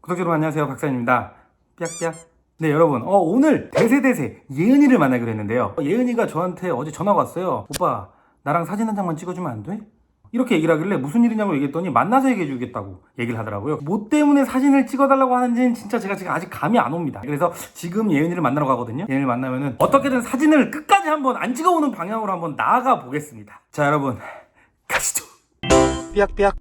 구독자 여러분 안녕하세요. 박사입니다. 삐약삐약. 네 여러분. 어, 오늘 대세대세 예은이를 만나기로 했는데요. 어, 예은이가 저한테 어제 전화가 왔어요. 오빠 나랑 사진 한 장만 찍어주면 안 돼? 이렇게 얘기를 하길래 무슨 일이냐고 얘기했더니 만나서 얘기해 주겠다고 얘기를 하더라고요. 뭐 때문에 사진을 찍어달라고 하는지는 진짜 제가 지금 아직 감이 안 옵니다. 그래서 지금 예은이를 만나러 가거든요. 예은이를 만나면은 어떻게든 사진을 끝까지 한번 안 찍어오는 방향으로 한번 나아가 보겠습니다. 자 여러분. 가시죠 삐약삐약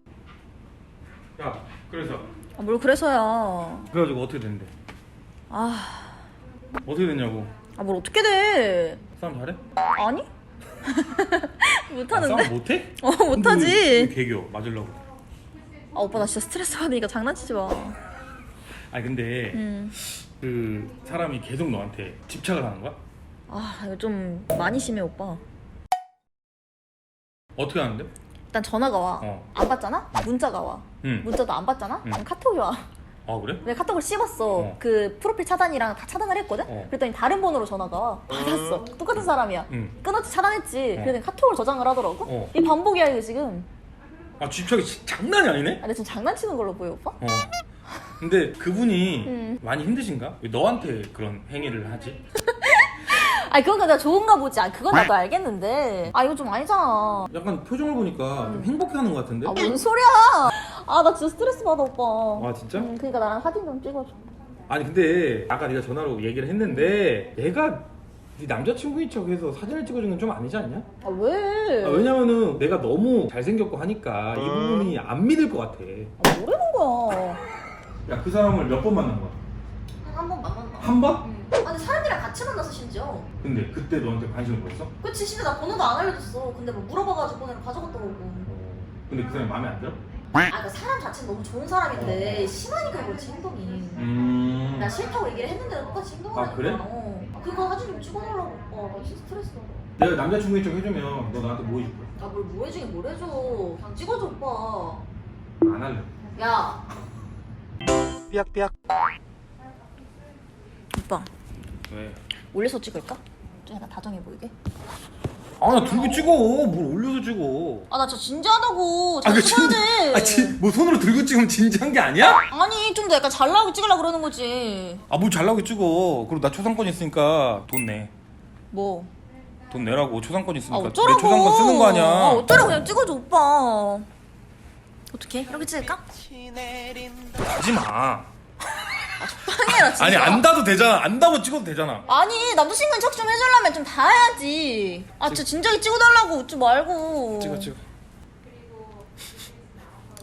야 그래서 아, 뭘 그래서야. 그래가지고 어떻게 됐는데 아, 어떻게 됐냐고 아, 뭘 어떻게 돼? 싸움 잘해? 아니? 아, 못하는데? 싸움 못해? 어, 못하지. 개교 맞으려고 아, 오빠 나 진짜 스트레스 받으니까 장난치지 마. 아니 근데 음. 그 사람이 계속 너한테 집착을 하는 거야? 아, 이거 좀 많이 심해, 오빠. 어떻게 하는데? 일단 전화가 와. 어. 안 받잖아? 문자가 와. 응. 문자도 안 받잖아? 응. 그럼 카톡이 와. 아 그래? 내가 카톡을 씹었어. 어. 그 프로필 차단이랑 다 차단을 했거든? 어. 그랬더니 다른 번호로 전화가 와. 받았어. 똑같은 사람이야. 응. 끊었지, 차단했지. 어. 그랬더니 카톡을 저장을 하더라고? 어. 이 반복이야, 이거 지금. 아 집착이 지- 장난이 아니네? 아, 근데 지금 장난치는 걸로 보여, 오빠? 어. 근데 그분이 음. 많이 힘드신가? 왜 너한테 그런 행위를 하지? 아니 그건 내가 좋은가 보지. 아 그건 나도 알겠는데. 아 이거 좀 아니잖아. 약간 표정을 보니까 좀 행복해하는 것 같은데? 아 뭔 소리야? 아 나 진짜 스트레스 받아 오빠. 아 진짜? 응, 그러니까 나랑 사진 좀 찍어줘. 아니 근데 아까 네가 전화로 얘기를 했는데 내가 네 남자친구인 척해서 사진을 찍어준 건 좀 아니지 않냐? 아 왜? 아, 왜냐면은 내가 너무 잘생겼고 하니까 이 부분이 안 믿을 것 같아. 아, 뭐라는 거야? 야 그 사람을 몇 번 만난 거야? 한 번 만났나? 한 번? 사람들이랑 같이 만나서 심지어. 근데 그때 너한테 관심을 보였어? 그치 심지어 나 번호도 안 알려줬어. 근데 뭐 물어봐가지고 번호를 가져갔더라고. 근데 그 사람이 마음에 안 들어? 아 그 사람 자체는 너무 좋은 사람인데 어. 심하니까 그렇지 행동이. 음. 나 싫다고 얘기를 했는데도 똑같이 행동하니까. 아, 그래? 어. 아, 그거 사진 좀 찍어달라고 오빠. 나 진짜 스트레스 받아. 내가 남자친구인 척 해주면 너 나한테 뭐 해줄 거야? 야뭘 뭐 해주긴 뭘 해줘 그냥 찍어줘 오빠 안 할래. 야 삐약삐약. 오빠 왜? 올려서 찍을까? 좀 약간 다정해 보이게 아 나 들고 찍어. 뭘 올려서 찍어. 아 나 진짜 진지하다고 잘그 찍어야 진- 돼 아, 진, 뭐 손으로 들고 찍으면 진지한 게 아니야? 아니 좀 더 약간 잘 나오게 찍으려고 그러는 거지 아, 뭐잘 나오게 찍어. 그리고 나 초상권 있으니까 돈 내. 뭐? 돈 내라고 초상권 아 있으니까 어쩌라고 내 초상권 쓰는 거 아니야. 아 어쩌라고 그냥 찍어줘 오빠 어떻게 이렇게 찍을까? 하지 마. 당연히 진짜 아니 안다도 되잖아. 안다고 찍어도 되잖아. 아니 남자친구는 척 좀 해주려면 좀 다 해야지 아 진짜 진작에 찍어달라고 웃지 말고 찍어 찍어.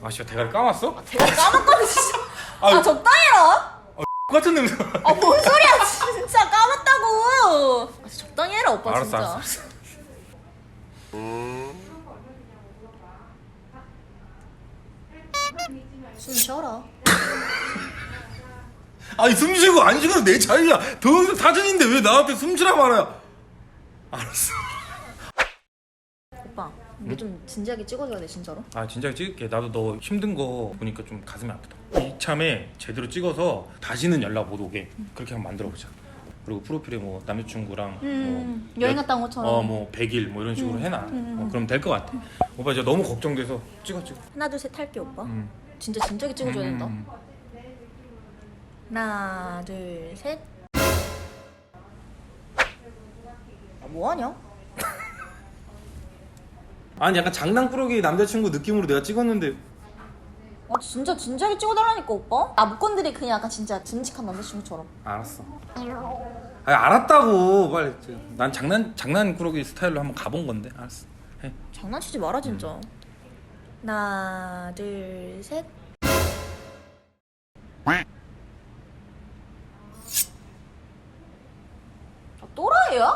아 씨발 대가리 까맣어? 대가 까맣다고 진짜 아유. 아 적당히 해라 똑같은 냄새. 아 뭔 소리야 진짜 까맣다고 아, 진짜 적당히 해라 오빠 알았어 진짜 알았어. 알았어. 숨 쉬어라 아니 숨 쉬고 안 쉬고는 내 자유야. 동영상 사진인데 왜 나한테 숨 쉬라 말아요? 알았어. 오빠 이게 좀 진지하게 찍어줘야 돼 진짜로 아 진작에 찍을게. 나도 너 힘든 거 보니까 좀 가슴이 아프다. 이참에 제대로 찍어서 다시는 연락 못 오게 그렇게 한번 만들어 보자. 그리고 프로필에 뭐 남자친구랑 음, 뭐 여행 몇- 갔다 온 것처럼. 어뭐 100일 뭐 이런 식으로 해놔. 어, 그럼 될 것 같아. 오빠 이제 너무 걱정돼서 찍어 찍어. 하나 둘 셋 할게 오빠 음. 진짜 진지하게 찍어줘야 된다 음. 하나 둘 셋 아, 뭐하냐? 아니 약간 장난꾸러기 남자친구 느낌으로 내가 찍었는데 아 진짜 진지하게 찍어달라니까 오빠 아못 건드리 그냥 약간 진짜 듬직한 남자친구처럼 알았어. 아니 알았다고 빨리. 난 장난 장난꾸러기 스타일로 한번 가본 건데 알았어. 해. 장난치지 마라 진짜 하나 둘 셋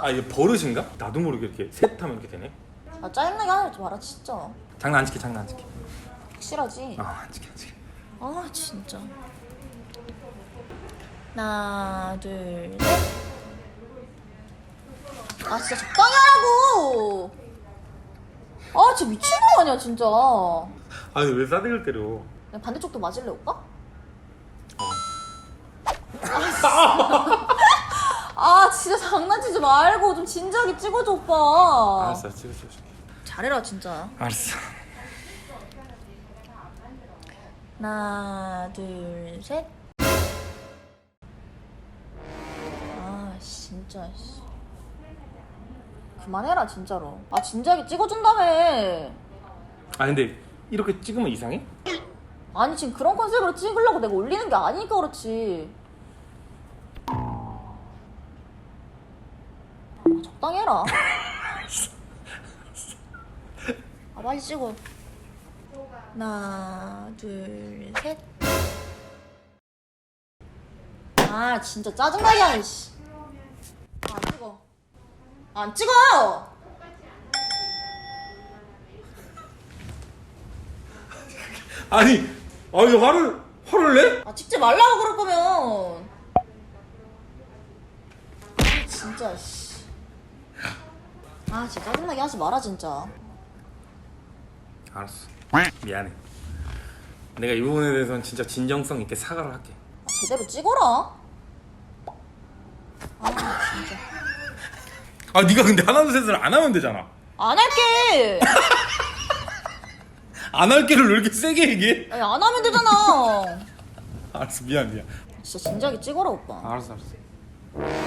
아 이게 버릇인가? 나도 모르게 이렇게 셋 하면 이렇게 되네. 아 짜증나게 하지 마라 진짜 장난 안 지켜 장난 안 지켜. 확실하지? 아안 지켜 안 지켜. 아 진짜 하나 둘셋아 진짜 적당히 하라고 아 진짜 미친 거 아니야 진짜 아니 왜 싸대기를 때려? 반대쪽도 맞을래 오빠? 아 진짜 장난치지 말고 좀 진지하게 찍어줘 오빠 알았어 찍어 찍어. 찍어. 잘해라 진짜 알았어. 하나, 둘, 셋. 아, 진짜. 씨. 그만해라, 진짜로. 아, 진작에 찍어준다며. 아 근데 이렇게 찍으면 이상해? 아니, 지금 그런 컨셉으로 찍으려고 내가 올리는 게 아니니까 그렇지. 적당히 해라. 아, 빨리 찍어. 하나, 둘, 셋. 아, 진짜 짜증나게 하네, 씨. 아, 안 찍어. 안 찍어! 아니 아 이거 화를 화를 내? 아, 찍지 말라고 그럴 거면. 아, 진짜, 씨. 아, 진짜 짜증나게 하지 마라, 진짜. 알았어 미안해 내가 이 부분에 대해서는 진짜 진정성 있게 사과를 할게 아, 제대로 찍어라. 아, 진짜. 아 네가 근데 하나 둘 셋을 안 하면 되잖아 안 할게! 안 할게를 왜 이렇게 세게 얘기해? 아니, 안 하면 되잖아. 알았어 미안 미안 진짜 진작에 찍어라, 오빠. 알았어 알았어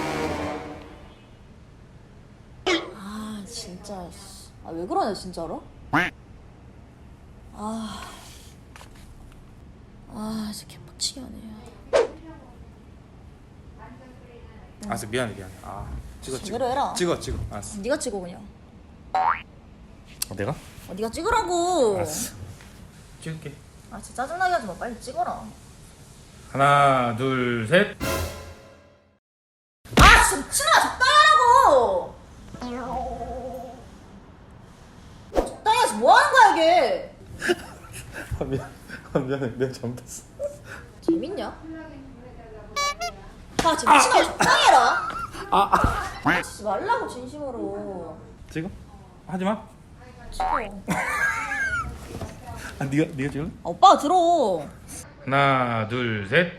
진짜. 씨. 아, 왜 그러냐, 진짜로? 아. 아, 진짜 개빡치게 하네. 알았어 미안해 미안해 아 찍어 찍어 제대로 해라. 찍어 찍어 알았어 네가 찍어, 그냥. 어, 내가? 아, 네가 찍으라고. 알았어 찍을게 아, 진짜 짜증나게 하지 마. 빨리 찍어라. 하나 둘 셋 아, 진짜 미친아 적당히 하라고! 아, 적당히 하지 뭐 하는 거야, 이게? 아, 미안 아, 미안해 내가 잘못했어 재밌냐? 아, 진짜 미친아 적당히 해라. 아 하지 말라고, 진심으로. 찍어? 하지마 찍어. 아 네가 네가 찍을래? 아, 오빠가 들어. 하나 둘셋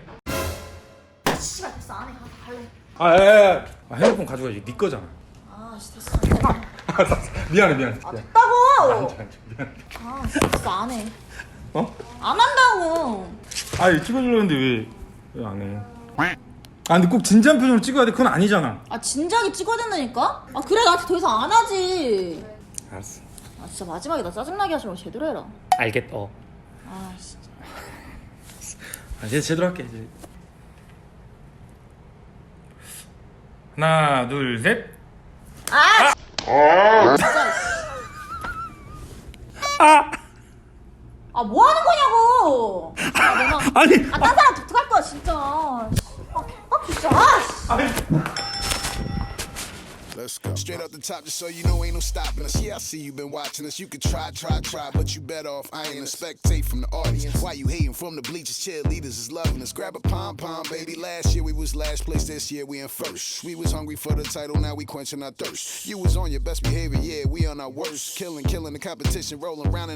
씨발, 됐어. 안 해. 가서 갈래. 아, 예, 예. 아 핸드폰 가져가야지 네 거잖아 아, 씨, 됐어. 안 해. 알았어 알았어. 미안해 미안해 아. 됐다고! 앉아 앉아 미안해 아, 씨, 됐어. 안 해. 어? 안 한다고. 아니 찍어주려는데 왜 왜 안 해? 아 근데 꼭 진지한 표정으로 찍어야 돼 그건 아니잖아 아, 진작에 찍어야 된다니까? 아, 그래. 나한테 더 이상 안 하지. 알았어 아, 진짜 마지막에 나 짜증나게 하지 말고 제대로 해라. 알겠다 어. 아, 진짜. 아, 이제 제대로 할게 이제. 하나 둘셋 아! 진짜. 아! 아, 뭐 하는 거냐고! 아, 내가. 아니 아, 딴 사람 독특할 거야, 진짜. 아, 아 진짜. 아, 씨. 아니 Let's go. Straight up the top, just so you know, ain't no stopping us. Yeah, I see you been watching us. You could try, try, try, but you better off. I ain't a spectate from the audience. Why you hating from the bleachers? Cheerleaders is loving us. Grab a pom pom, baby. Last year we was last place. This year we in first. We was hungry for the title, now we quenching our thirst. You was on your best behavior, yeah, we on our worst. Killing, killing the competition, rolling around. in